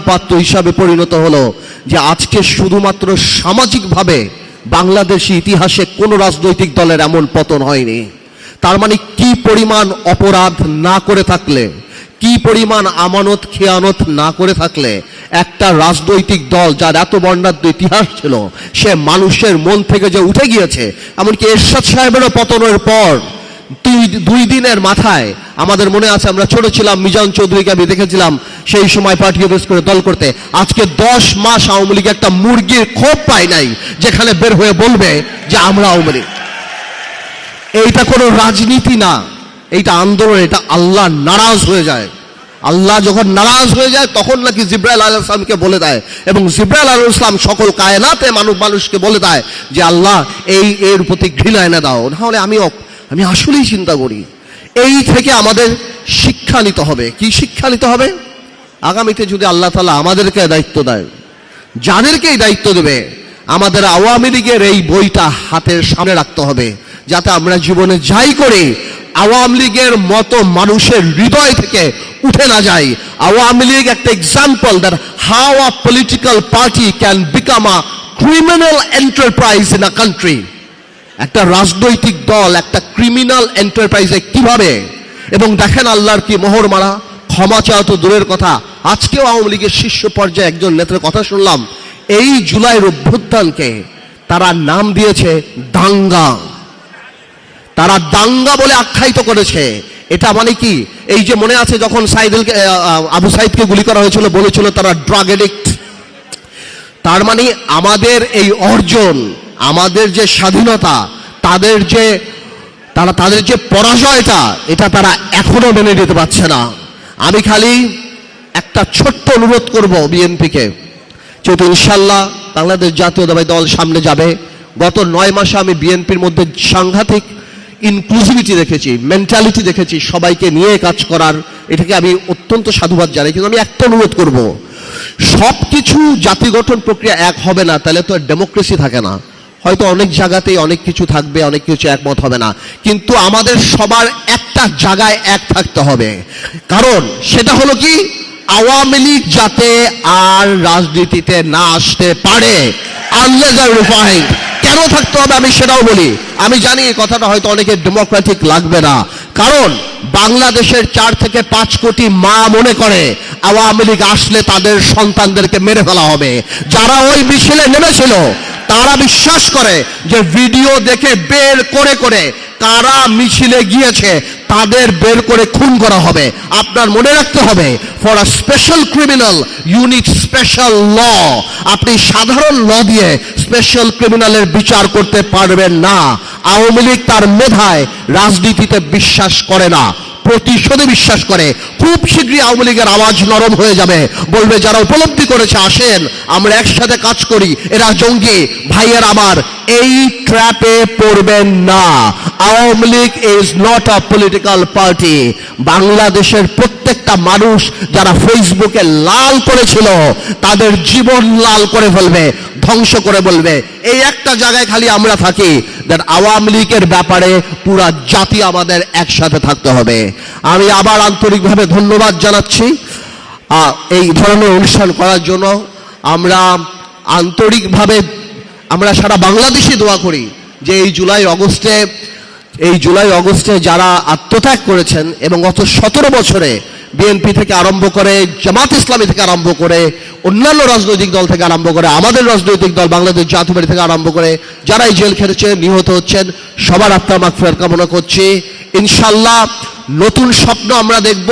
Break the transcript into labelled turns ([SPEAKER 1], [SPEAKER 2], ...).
[SPEAKER 1] পাত্র হিসাবে পরিণত হলো যে আজকে শুধুমাত্র সামাজিকভাবে বাংলাদেশি ইতিহাসে কোনো রাজনৈতিক দলের এমন পতন হয়নি। তার মানে কি পরিমাণ অপরাধ না করে থাকলে, কি পরিমাণ আমানত, খেয়ানত না করে থাকলে একটা রাজনৈতিক দল যার এত বর্ণাঢ্য ইতিহাস ছিল, সে মানুষের মন থেকে যে উঠে গিয়েছে, এমনকি এরশাদ সাহেবেরও পতনের পর দুই দুই দিনের মাথায় আমাদের মনে আছে, আমরা ছোট ছিলাম, মিজান চৌধুরীকে আমি দেখেছিলাম সেই সময় পার্টি অফিস করে দল করতে। আজকে দশ মাস আওয়ামী লীগ একটা মুরগির ক্ষোভ পায় নাই, যেখানে বের হয়ে বলবে যে আমরা আওয়ামী লীগ। এইটা কোনো রাজনীতি না, এইটা আন্দোলন, এটা আল্লাহ নারাজ হয়ে যায়। আল্লাহ যখন নারাজ হয়ে যায়, তখন নাকি জিব্রাইল আল ইসলামকে বলে দেয় এবং জিব্রাইল আল ইসলাম সকল কায়নাতে মানুষ মানুষকে বলে দেয় যে, আল্লাহ, এই এর প্রতি ঘৃণা এনে দাও। নাহলে আমি আমি আসলেই চিন্তা করি, এই থেকে আমাদের শিক্ষা নিতে হবে। কি শিক্ষা নিতে হবে? আগামীতে যদি আল্লাহ তালা আমাদেরকে দায়িত্ব দেয়, যাদেরকে এই দায়িত্ব দেবে, আমাদের আওয়ামী লীগের এই বইটা হাতের সামনে রাখতে হবে, যাতে আমরা জীবনে যাই করে আওয়ামী লীগের মতো মানুষের হৃদয় থেকে উঠে না যায় আওয়ামী লীগ একটা example that how a political party can become a criminal enterprise in a country একটা রাজনৈতিক দল, একটা ক্রিমিনাল এন্টারপ্রাইজে কীভাবে? এবং দেখেন আল্লাহর কি মোহর মারা? ক্ষমা চাওয়া তো দূরের কথা। আজকেও আওয়ামী লীগের শীর্ষ পর্যায়ে একজন নেতার কথা শুনলাম। এই জুলাইয়ের অভ্যুত্থানকে তারা নাম দিয়েছে দাঙ্গা। তারা দাঙ্গা বলে আখ্যায়িত করেছে। এটা মানে কি? এই যে মনে আছে যখন সাইদুলকে আবু সাইদকে গুলি করা হয়েছিল, বলেছিল তারা ড্রাগ এডিক্ট তার মানে আমাদের এই অর্জন আমাদের যে স্বাধীনতা, তাদের যে, তারা তাদের যে পরাজয়টা, এটা তারা এখনও মেনে নিতে পারছে না। আমি খালি একটা ছোট্ট অনুরোধ করব বিএনপিকে, যেহেতু ইনশাল্লাহ বাংলাদেশ জাতীয়তাবাদী দল সামনে যাবে। গত নয় মাসে আমি বিএনপির মধ্যে সাংঘাতিক ইনক্লুসিভিটি দেখেছি মেন্টালিটি দেখেছি, সবাইকে নিয়ে কাজ করার, এটাকে আমি অত্যন্ত সাধুবাদ জানাই। কিন্তু আমি একটা অনুরোধ করব সব কিছু জাতি গঠন প্রক্রিয়া এক হবে না, তাহলে তো ডেমোক্রেসি থাকে না। হয়তো অনেক জায়গাতেই অনেক কিছু থাকবে, অনেক কিছু একমত হবে না। কিন্তু আমাদের সবার একটা জায়গায় এক থাকতে হবে। কারণ সেটা হলো কি? আওয়ামী লীগ যাতে আর রাজনীতিতে না আসতে পারে রিফাইন্ড কেন থাকতে হবে আমি সেটাও বলি। আমি জানি কথাটা হয়তো অনেকে ডেমোক্রেটিক লাগবে না। কারণ বাংলাদেশের চার থেকে পাঁচ কোটি মা মনে করে, আওয়ামী লীগ আসলে তাদের সন্তানদেরকে মেরে ফেলা হবে। যারা ওই মিছিলে নেমেছিল তারা বিশ্বাস করে যে ভিডিও দেখে বের করে করে কারা মিছিলে গিয়েছে, তাদের বের করে খুন করা হবে। আপনার মনে রাখতে হবে for a special criminal unit special law আপনি সাধারণ ল দিয়ে স্পেশাল ক্রিমিনালের বিচার করতে পারবেন না। আওয়ামী লীগ তার মেধায় রাজনীতিতে বিশ্বাস করে না, প্রতিশোধে বিশ্বাস করে। খুব শীঘ্রই আওয়ামী লীগের আওয়াজ নরম হয়ে যাবে। বলবে, যারা উপলব্ধি করেছে, আসেন, আমরা একসাথে কাজ করি। এরা জঙ্গি, ভাইয়ের আমার, এই ট্র্যাপে পড়বেন না। Awami League is not a political party বাংলাদেশের প্রত্যেকটা মানুষ যারা ফেসবুকে লাল করেছিল, তাদের জীবন লাল করে ফেলবে। ধ্বংস করে বলবে। এই একটা জায়গায় খালি আমরা থাকি দ্যাট আওয়ামী লীগের ব্যাপারে পুরা জাতি আমাদের একসাথে থাকতে হবে। আমি আবার আন্তরিকভাবে ধন্যবাদ জানাচ্ছি এই ধরনের অনুষ্ঠান করার জন্য। আমরা আন্তরিকভাবে, আমরা সারা বাংলাদেশে দোয়া করি যে এই জুলাই অগস্টে, এই জুলাই অগস্টে যারা আত্মত্যাগ করেছেন এবং গত সতেরো বছরে বিএনপি থেকে আরম্ভ করে, জামাত ইসলামী থেকে আরম্ভ করে, অন্যান্য রাজনৈতিক দল থেকে আরম্ভ করে, আমাদের রাজনৈতিক দল বাংলাদেশ জাতীয় থেকে আরম্ভ করে, যারাই জেল খেটেছে, নিহত হচ্ছেন, সবার আত্মা মাগফিরাত কামনা করছি। ইনশাল্লাহ নতুন স্বপ্ন আমরা দেখব।